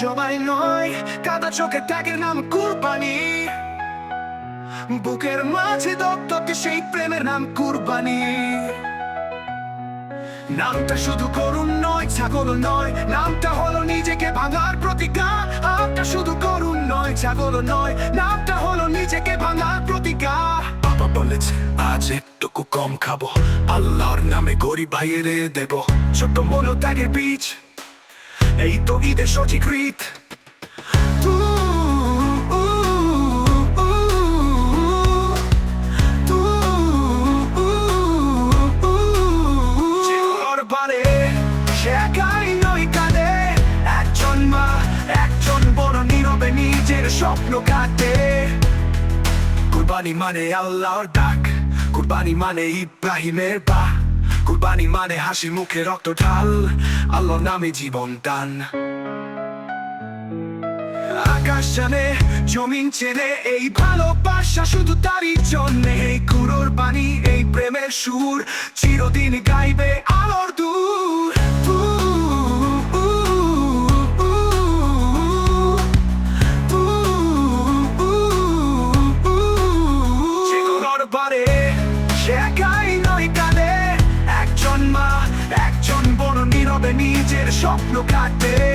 জবাই নয়, কাদা চোখে ত্যাগের নাম কুরবানি। বুকের মাঝে দপ্তকে সেই প্রেমের নাম কুরবানি। নামটা শুধু করুণ নয়, ছাগল নয়, নামটা হলো নিজেকে ভাঙার প্রতিজ্ঞা। নামটা শুধু করুণ নয়, ছাগল নয়, নামটা হলো নিজেকে ভাঙার প্রতিজ্ঞা। বাবা বলেছে, আজ একটুকু কম খাব, আল্লাহর নামে গরিব ভাইয়েরে দেব। ছোট মনোত্যাগের বীজ। মা একজন বড় নীরবে নিজের স্বপ্ন কাটে কুরবানি মানে আল্লাহর ডাক কুরবানি মানে ইব্রাহিমের বা কুরবানি মানে হাসি, মুখে রক্ত ঢাল। আল্লাহ নামে জীবন দান আকাশ জানে, জমিন চেনে, এই ভালোবাসা শুধু তারই জন্য। এই কুরোর বাণী, এই প্রেমের সুর, চিরদিন গাইবে আলোর দূর। Body lugar ter